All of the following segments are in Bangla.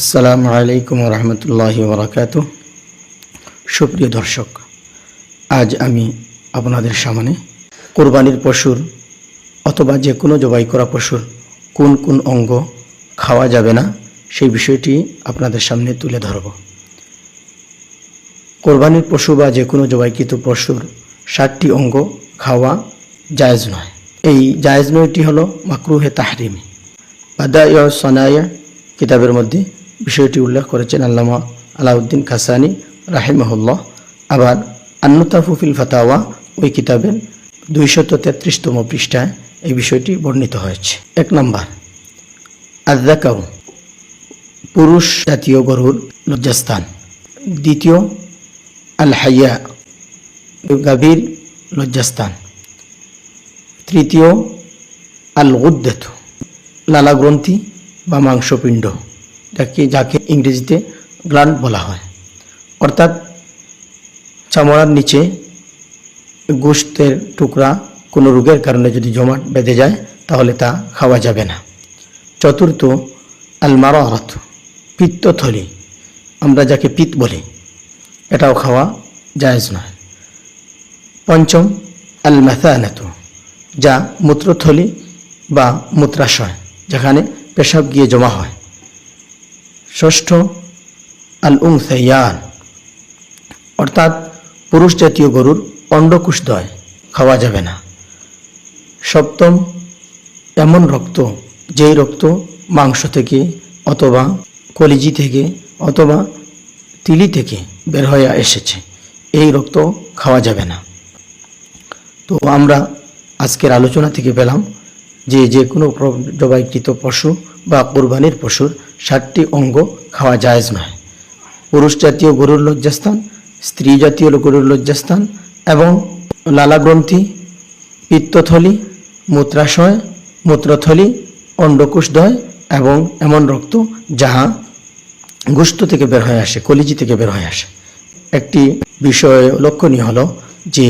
আসসালামু আলাইকুম রহমতুল্লাহ বরাকাত সুপ্রিয় দর্শক, আজ আমি আপনাদের সামনে কোরবানির পশুর অথবা যে কোনো জবাই করা পশুর কোন কোন অঙ্গ খাওয়া যাবে না, সেই বিষয়টি আপনাদের সামনে তুলে ধরব। কোরবানির পশু বা যে কোনো জবাইকৃত পশুর ষাটটি অঙ্গ খাওয়া জায়েজ নয়। এই জায়েজ নয়টি হলো মাকরুহে তাহরিমি। বাদায় সনায়া, কিতাবের মধ্যে বিষয়টি উল্লেখ করেছেন আল্লামা আলাউদ্দিন খাসানি রাহিমাহুল্লাহ। আবার আন্নতাফুফিল ফাতাওয়া ওই কিতাবের দুইশত তেত্রিশতম পৃষ্ঠায় এই বিষয়টি বর্ণিত হয়েছে। এক নম্বর আদাকাউ পুরুষ জাতীয় গরুর লজ্জাস্থান। দ্বিতীয় আল হাইয়া গাভীর লজ্জাস্থান। তৃতীয় আল গুদ্দাত লালা গ্রন্থি বা মাংসপিণ্ড। যাকে যাকে ইংরেজিতে গ্লান্ড বলা হয়। অর্থাৎ চামড়ার নিচে গোষ্ঠের টুকরা কোনো রোগের কারণে যদি জমাট বেঁধে যায়, তাহলে তা খাওয়া যাবে না। চতুর্থ আলমারত পিত্তথলি, আমরা যাকে পিত বলি, এটাও খাওয়া জায়েজ নয়। পঞ্চম আল যা মূত্রথলি বা মূত্রাশয়, যেখানে পেশাব গিয়ে জমা হয়। ষষ্ঠ আল উংসাইয়ান অর্থাৎ পুরুষ জাতীয় গরুর অন্ডকুশদয় খাওয়া যাবে না। সপ্তম, এমন রক্ত, যেই রক্ত মাংস থেকে অথবা কলিজি থেকে অথবা তিলি থেকে বের হয়ে এসেছে, এই রক্ত খাওয়া যাবে না। তো আমরা আজকের আলোচনা থেকে পেলাম যে যে কোনো জবাইকৃত পশু বা কোরবানির পশুর ষাটটি অঙ্গ খাওয়া জায়েজ নয়। পুরুষ জাতীয় গরুর লজ্জাস্থান, স্ত্রী জাতীয় গরুর লজ্জাস্থান এবং লালাগ্রন্থি, পিত্তথলি, মূত্রাশয়, মূত্রথলি অন্ডকুশদয় এবং এমন রক্ত যাহা গোস্ত থেকে বের হয়ে আসে, কলিজি থেকে বের হয়ে আসে। একটি বিষয় লক্ষণীয় হলো যে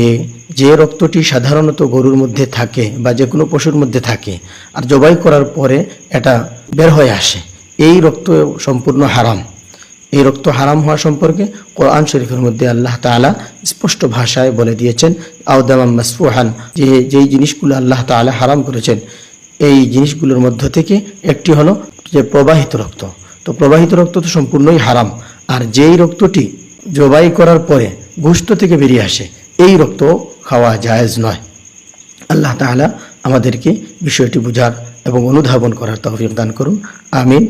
যে রক্তটি সাধারণত গরুর মধ্যে থাকে বা যে কোনো পশুর মধ্যে থাকে, আর জবাই করার পরে এটা বের হয়ে আসে, এই রক্ত সম্পূর্ণ হারাম। এই রক্ত হারাম হওয়া সম্পর্কে কোরআন শরীফের মধ্যে আল্লাহ তাআলা স্পষ্ট ভাষায় বলে দিয়েছেন আউদামাম মাসফুহান, যে, যেই জিনিসগুলো আল্লাহ তাআলা হারাম করেছেন, এই জিনিসগুলোর মধ্য থেকে একটি হলো যে প্রবাহিত রক্ত। তো প্রবাহিত রক্ত তো সম্পূর্ণই হারাম, আর যেই রক্তটি জবাই করার পরে গোস্ত থেকে বেরিয়ে আসে এই রক্ত খাওয়া জায়েজ নয়। আল্লাহ তাআলা আমাদেরকে বিষয়টি বুঝার এবং অনুধাবন করার তহফিক দান করুন। আমিন।